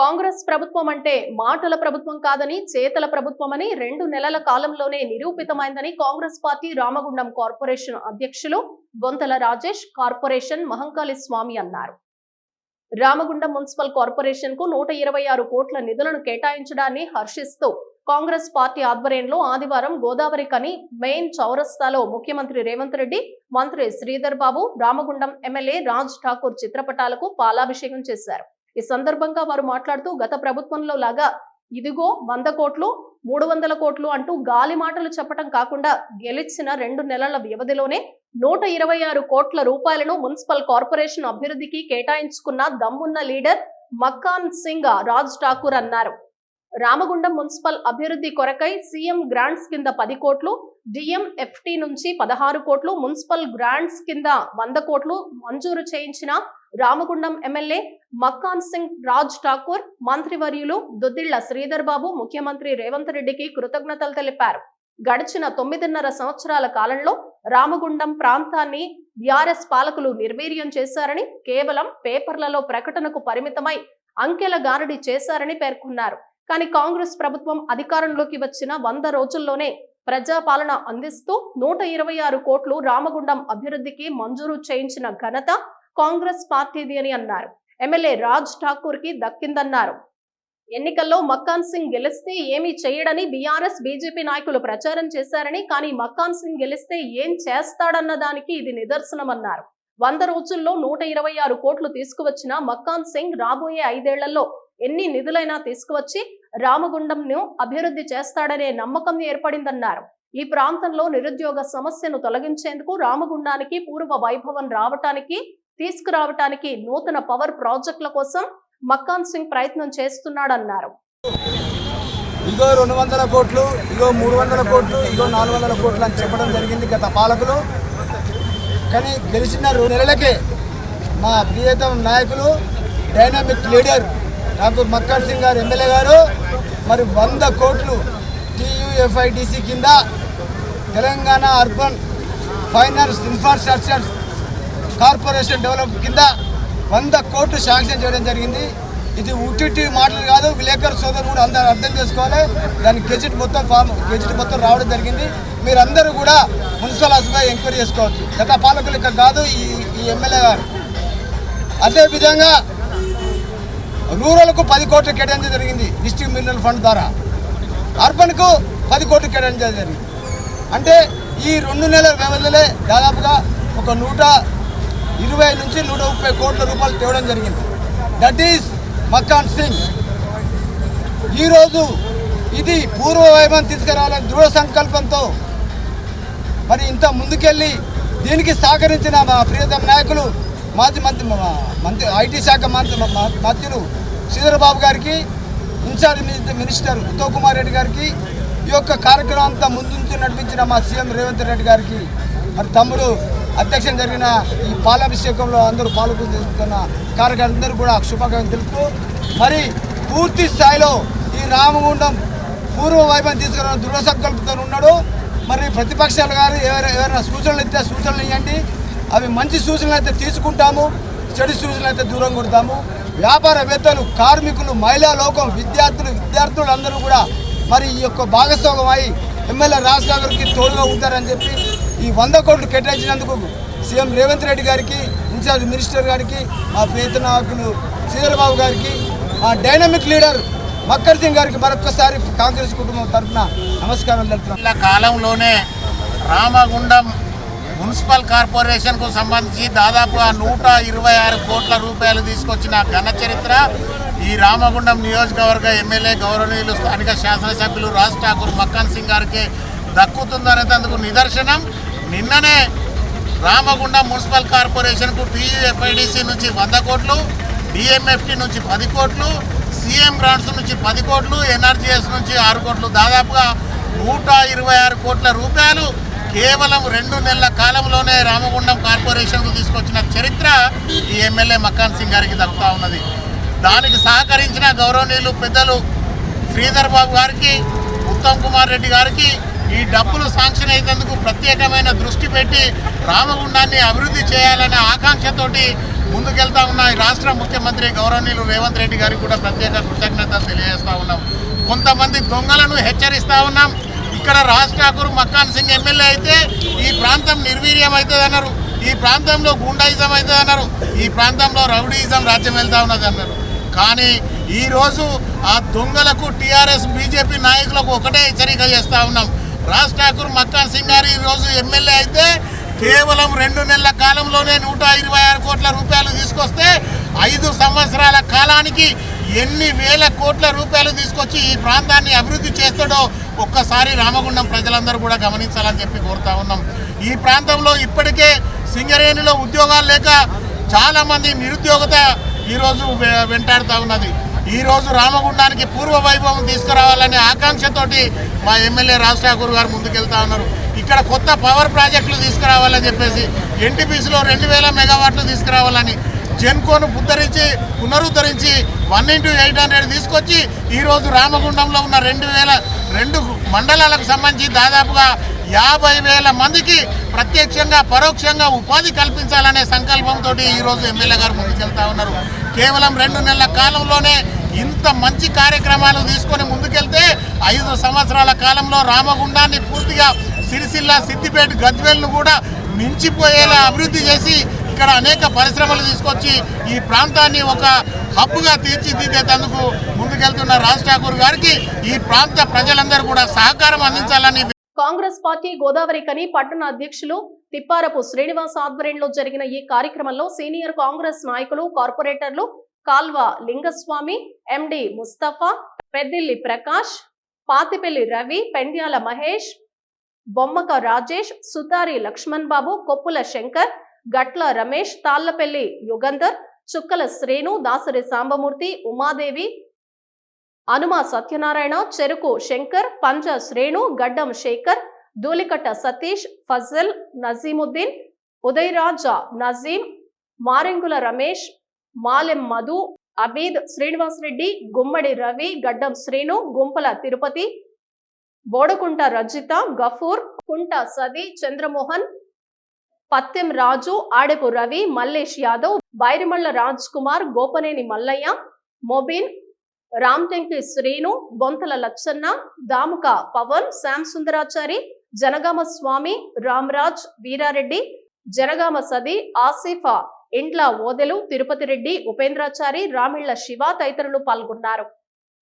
కాంగ్రెస్ ప్రభుత్వం అంటే మాటల ప్రభుత్వం కాదని చేతల ప్రభుత్వమని రెండు నెలల కాలంలోనే నిరూపితమైందని కాంగ్రెస్ పార్టీ రామగుండం కార్పొరేషన్ అధ్యక్షులు బొంతల రాజేష్ కార్పొరేషన్ మహంకాళి స్వామి అన్నారు. రామగుండం మున్సిపల్ కార్పొరేషన్కు నూట ఇరవై ఆరు కోట్ల నిధులను కేటాయించడాన్ని హర్షిస్తూ కాంగ్రెస్ పార్టీ ఆధ్వర్యంలో ఆదివారం గోదావరి కని మెయిన్ చౌరస్తాలో ముఖ్యమంత్రి రేవంత్ రెడ్డి మంత్రి శ్రీధర్ బాబు రామగుండం ఎమ్మెల్యే రాజ్ ఠాకూర్ చిత్రపటాలకు పాలాభిషేకం చేశారు. ఈ సందర్భంగా వారు మాట్లాడుతూ గత ప్రభుత్వంలో లాగా ఇదిగో వంద కోట్లు మూడు వందల కోట్లు అంటూ గాలి మాటలు చెప్పటం కాకుండా గెలిచిన రెండు నెలల వ్యవధిలోనే నూట ఇరవై ఆరు కోట్ల రూపాయలను మున్సిపల్ కార్పొరేషన్ అభివృద్ధికి కేటాయించుకున్న దమ్మున్న లీడర్ మక్కాన్ సింగ్ రాజ్ ఠాకూర్ అన్నారు. రామగుండం మున్సిపల్ అభివృద్ధి కొరకై సీఎం గ్రాంట్స్ కింద పది కోట్లు డిఎంఎఫ్టి నుంచి పదహారు కోట్లు మున్సిపల్ గ్రాంట్స్ కింద వంద కోట్లు మంజూరు చేయించిన రామగుండం ఎమ్మెల్యే మక్కాన్ సింగ్ రాజ్ ఠాకూర్ మంత్రివర్యులు దుద్దిళ్ళ శ్రీధర్ బాబు ముఖ్యమంత్రి రేవంత్ రెడ్డికి కృతజ్ఞతలు తెలిపారు. గడిచిన తొమ్మిదిన్నర సంవత్సరాల కాలంలో రామగుండం ప్రాంతాన్ని బీఆర్ఎస్ పాలకులు నిర్వీర్యం చేశారని కేవలం పేపర్లలో ప్రకటనకు పరిమితమై అంకెల గారడి చేశారని పేర్కొన్నారు. కానీ కాంగ్రెస్ ప్రభుత్వం అధికారంలోకి వచ్చిన వంద రోజుల్లోనే ప్రజాపాలన అందిస్తూ నూట ఇరవై ఆరు కోట్లు రామగుండం అభివృద్ధికి మంజూరు చేయించిన ఘనత కాంగ్రెస్ పార్టీది అని అన్నారు. ఎమ్మెల్యే రాజ్ ఠాకూర్కి దక్కిందన్నారు. ఎన్నికల్లో మక్కాన్ సింగ్ గెలిస్తే ఏమీ చేయడని బీఆర్ఎస్ బీజేపీ నాయకులు ప్రచారం చేశారని కానీ మక్కాన్ సింగ్ గెలిస్తే ఏం చేస్తాడన్న దానికి ఇది నిదర్శనమన్నారు. వంద రోజుల్లో నూట ఇరవై ఆరు కోట్లు తీసుకువచ్చిన మక్కాన్ సింగ్ రాబోయే ఐదేళ్ళలో ఎన్ని నిధులైనా తీసుకువచ్చి రామగుండంను అభివృద్ధి చేస్తాడనే నమ్మకం ఏర్పడిందన్నారు. ఈ ప్రాంతంలో నిరుద్యోగ సమస్యను తొలగించేందుకు రామగుండానికి పూర్వ వైభవం రావటానికి తీసుకురావటానికి నూతన పవర్ ప్రాజెక్టుల కోసం మక్కాన్ సింగ్ ప్రయత్నం చేస్తున్నాడన్నారు. ఇగో రెండు వందల కోట్లు ఇగో మూడు వందల కోట్లు ఇగో నాలుగు వందల కోట్లు అని చెప్పడం జరిగింది గత పాలకులు. కానీ గెలిచిన రెండు నెలలకే మా ప్రియతమ నాయకులు డైనామిక్ లీడర్ నాకు మక్కర్ సింగ్ గారు ఎమ్మెల్యే గారు మరి వంద కోట్లు టీయూఎఫ్ఐడిసి కింద Telangana urban finance infrastructure corporation develop కింద వంద కోట్లు శాంక్షన్ చేయడం జరిగింది ఇది ఉట్టి మాటలు కాదు విలేకరు సోదరు కూడా అందరూ అర్థం చేసుకోవాలి దాని గెజిట్ మొత్తం ఫామ్ గెజిట్ మొత్తం రావడం జరిగింది మీరందరూ కూడా మున్సిపల్ హాస్పిటల్ ఎంక్వైరీ చేసుకోవచ్చు. గత పాలకులు ఇక్కడ కాదు ఈ ఈ ఎమ్మెల్యే గారు. అదేవిధంగా రూరల్కు పది కోట్లు కేటాయించడం జరిగింది డిస్ట్రిక్ట్ మినరల్ ఫండ్ ద్వారా. అర్బన్కు పది కోట్లు కేటాయించడం జరిగింది. అంటే ఈ రెండు నెలల వ్యవధిలో దాదాపుగా ఒక నూట ఇరవై నుంచి నూట ముప్పై కోట్ల రూపాయలు తేవడం జరిగింది. That is Makkan Singh. ఈరోజు ఇది పూర్వ వైభవం తీసుకురావాలని దృఢ సంకల్పంతో మరి ఇంత ముందుకెళ్ళి దీనికి సహకరించిన మా ప్రియతమ నాయకులు మాజీ మంత్రి మా మంత్రి ఐటీ శాఖ మంత్రి మంత్రులు శ్రీధరబాబు గారికి incharge minister minister Uttam Kumar Reddy గారికి ఈ యొక్క కార్యక్రమం అంతా ముందుంచి నడిపించిన మా సీఎం రేవంత్ రెడ్డి గారికి మరి తమ్ముడు అధ్యక్షం జరిగిన ఈ పాలాభిషేకంలో అందరూ పాల్గొంటున్న కార్యకర్తలందరూ కూడా శుభాకాంక్షలు తెలుపుతూ మరి పూర్తి స్థాయిలో ఈ రామగుండం పూర్వ వైభవం తీసుకురావడం దృఢ సంకల్పంతో ఉన్నాడు. మరి ప్రతిపక్షాలు గారు ఎవరైనా ఎవరైనా సూచనలు ఇస్తే సూచనలు ఇవ్వండి. అవి మంచి సూచనలు అయితే తీసుకుంటాము చెడు సూచనలు అయితే దూరం కొడతాము. వ్యాపారవేత్తలు కార్మికులు మహిళా లోకం విద్యార్థులు విద్యార్థులు అందరూ కూడా మరి ఈ యొక్క భాగస్వామ్యం అయి ఎమ్మెల్యే రాజశేఖర్కి తోడుగా ఉంటారని చెప్పి ఈ వంద కోట్లు కేటాయించినందుకు సీఎం రేవంత్ రెడ్డి గారికి ఇన్ఛార్జ్ మినిస్టర్ గారికి మా ప్రియత నాయకులు గారికి మా డైనమిక్ లీడర్ మక్కర్ సింగ్ గారికి మరొకసారి కాంగ్రెస్ కుటుంబం తరఫున నమస్కారం తెలుపుతున్నాం. కాలంలోనే రామగుండం మున్సిపల్ కార్పొరేషన్కు సంబంధించి దాదాపుగా నూట ఇరవై ఆరు కోట్ల రూపాయలు తీసుకొచ్చిన ఘన చరిత్ర ఈ రామగుండం నియోజకవర్గ ఎమ్మెల్యే గౌరవనీయులు స్థానిక శాసనసభ్యులు రాజ్ ఠాకూర్ మక్కన్ సింగ్ గారికి దక్కుతుందనేందుకు నిదర్శనం. నిన్ననే రామగుండం మున్సిపల్ కార్పొరేషన్కు టీయూఎఫ్ఐడిసి నుంచి వంద కోట్లు డిఎంఎఫ్టీ నుంచి పది కోట్లు సీఎం గ్రాంట్స్ నుంచి పది కోట్లు ఎన్ఆర్జీఎస్ నుంచి ఆరు కోట్లు. దాదాపుగా నూట ఇరవై ఆరు కోట్ల రూపాయలు కేవలం రెండు నెలల కాలంలోనే రామగుండం కార్పొరేషన్కు తీసుకొచ్చిన చరిత్ర ఈ ఎమ్మెల్యే మకాన్ సింగ్ గారికి దక్కుతా ఉన్నది. దానికి సహకరించిన గౌరవనీయులు పెద్దలు శ్రీధర్ బాబు గారికి ఉత్తమ్ కుమార్ రెడ్డి గారికి ఈ డబ్బులు శాంక్షన్ అయినందుకు ప్రత్యేకమైన దృష్టి పెట్టి రామగుండాన్ని అభివృద్ధి చేయాలనే ఆకాంక్షతోటి ముందుకెళ్తా ఉన్న రాష్ట్ర ముఖ్యమంత్రి గౌరవనీయులు రేవంత్ రెడ్డి గారికి కూడా ప్రత్యేక కృతజ్ఞతలు తెలియజేస్తూ ఉన్నాం. కొంతమంది దొంగలను హెచ్చరిస్తూ ఉన్నాం. ఇక్కడ రాజ్ ఠాకూర్ మక్కాన్ సింగ్ ఎమ్మెల్యే అయితే ఈ ప్రాంతం నిర్వీర్యం అవుతుంది అన్నారు ఈ ప్రాంతంలో గుండాయిజం అవుతుంది అన్నారు ఈ ప్రాంతంలో రౌడీయిజం రాజ్యం వెళ్తా ఉన్నది అన్నారు. కానీ ఈరోజు ఆ దొంగలకు టీఆర్ఎస్ బీజేపీ నాయకులకు ఒకటే హెచ్చరిక చేస్తూ ఉన్నాం. రాజ్ ఠాకూర్ మక్కాన్ సింగ్ గారు ఈరోజు ఎమ్మెల్యే అయితే కేవలం రెండు నెలల కాలంలోనే నూట ఇరవై ఆరు కోట్ల రూపాయలు తీసుకొస్తే ఐదు సంవత్సరాల కాలానికి ఎన్ని వేల కోట్ల రూపాయలు తీసుకొచ్చి ఈ ప్రాంతాన్ని అభివృద్ధి చేస్తాడో ఒక్కసారి రామగుండం ప్రజలందరూ కూడా గమనించాలని చెప్పి కోరుతా ఉన్నాం. ఈ ప్రాంతంలో ఇప్పటికే సింగరేణిలో ఉద్యోగాలు లేక చాలామంది నిరుద్యోగత ఈరోజు వెంటాడుతూ ఉన్నది. ఈరోజు రామగుండానికి పూర్వ వైభవం తీసుకురావాలనే ఆకాంక్షతోటి మా ఎమ్మెల్యే రాజ్ ఠాకూర్ గారు ముందుకెళ్తా ఉన్నారు. ఇక్కడ కొత్త పవర్ ప్రాజెక్టులు తీసుకురావాలని చెప్పేసి ఎన్టీపీసీలో రెండు వేల మెగావాట్లు తీసుకురావాలని జెన్కోను ఉద్ధరించి పునరుద్ధరించి వన్ ఇంటూ ఎయిట్ హండ్రెడ్ తీసుకొచ్చి ఈరోజు రామగుండంలో ఉన్న రెండు వేల రెండు మండలాలకు సంబంధించి దాదాపుగా యాభై వేల మందికి ప్రత్యక్షంగా పరోక్షంగా ఉపాధి కల్పించాలనే సంకల్పంతో ఈరోజు ఎమ్మెల్యే గారు ముందుకెళ్తా ఉన్నారు. కేవలం రెండు నెలల కాలంలోనే ఇంత మంచి కార్యక్రమాలు తీసుకొని ముందుకెళ్తే ఐదు సంవత్సరాల కాలంలో రామగుండాన్ని పూర్తిగా సిరిసిల్ల సిద్దిపేట గజ్వేల్ను కూడా మించిపోయేలా అభివృద్ధి చేసి ఇక్కడ అనేక పరిశ్రమలు తీసుకొచ్చి ఈ ప్రాంతాన్ని ఒక హబ్గా తీర్చిదిద్దేటందుకు ముందుకెళ్తున్న రాజ్ ఠాకూర్ గారికి ఈ ప్రాంత ప్రజలందరూ కూడా సహకారం అందించాలని కాంగ్రెస్ పార్టీ గోదావరి కని పట్టణ అధ్యక్షులు తిప్పారపు శ్రీనివాస్ ఆధ్వర్యంలో జరిగిన ఈ కార్యక్రమంలో సీనియర్ కాంగ్రెస్ నాయకులు కార్పొరేటర్లు కాల్వ లింగస్వామి ఎండి ముస్తఫా పెద్దిల్లి ప్రకాష్ పాతిపెల్లి రవి పెండ్యాల మహేష్ బొమ్మక రాజేష్ సుతారి లక్ష్మణ్ బాబు కొప్పుల శంకర్ గట్ల రమేష్ తాళ్ళపల్లి యుగంధర్ చుక్కల శ్రేణు దాసరి సాంబమూర్తి ఉమాదేవి అనుమ సత్యనారాయణ చెరుకు శంకర్ పంజ శ్రేణు గడ్డం శేఖర్ ధూలికట్ట సతీష్ ఫజల్ నజీముద్దీన్ ఉదయరాజ నజీం మారెంగుల రమేష్ మాలెం మధు అబీద్ శ్రీనివాసరెడ్డి గుమ్మడి రవి గడ్డం శ్రీను గుంపల తిరుపతి బోడకుంట రజిత గఫూర్ కుంట సది చంద్రమోహన్ పత్తెం రాజు ఆడెపు రవి మల్లేష్ యాదవ్ బైరిమల్ల రాజ్ కుమార్ గోపనేని మల్లయ్య మొబిన్ రామ్టెంకి శ్రీను బొంతల లచ్చన్న దాముక పవన్ శ్యామ్ సుందరాచారి జనగామ స్వామి రామరాజ్ వీరారెడ్డి జనగామ సది ఆసిఫా ఇండ్ల ఓదెలు తిరుపతి రెడ్డి ఉపేంద్రాచారి రామిళ్ళ శివ తదితరులు పాల్గొన్నారు.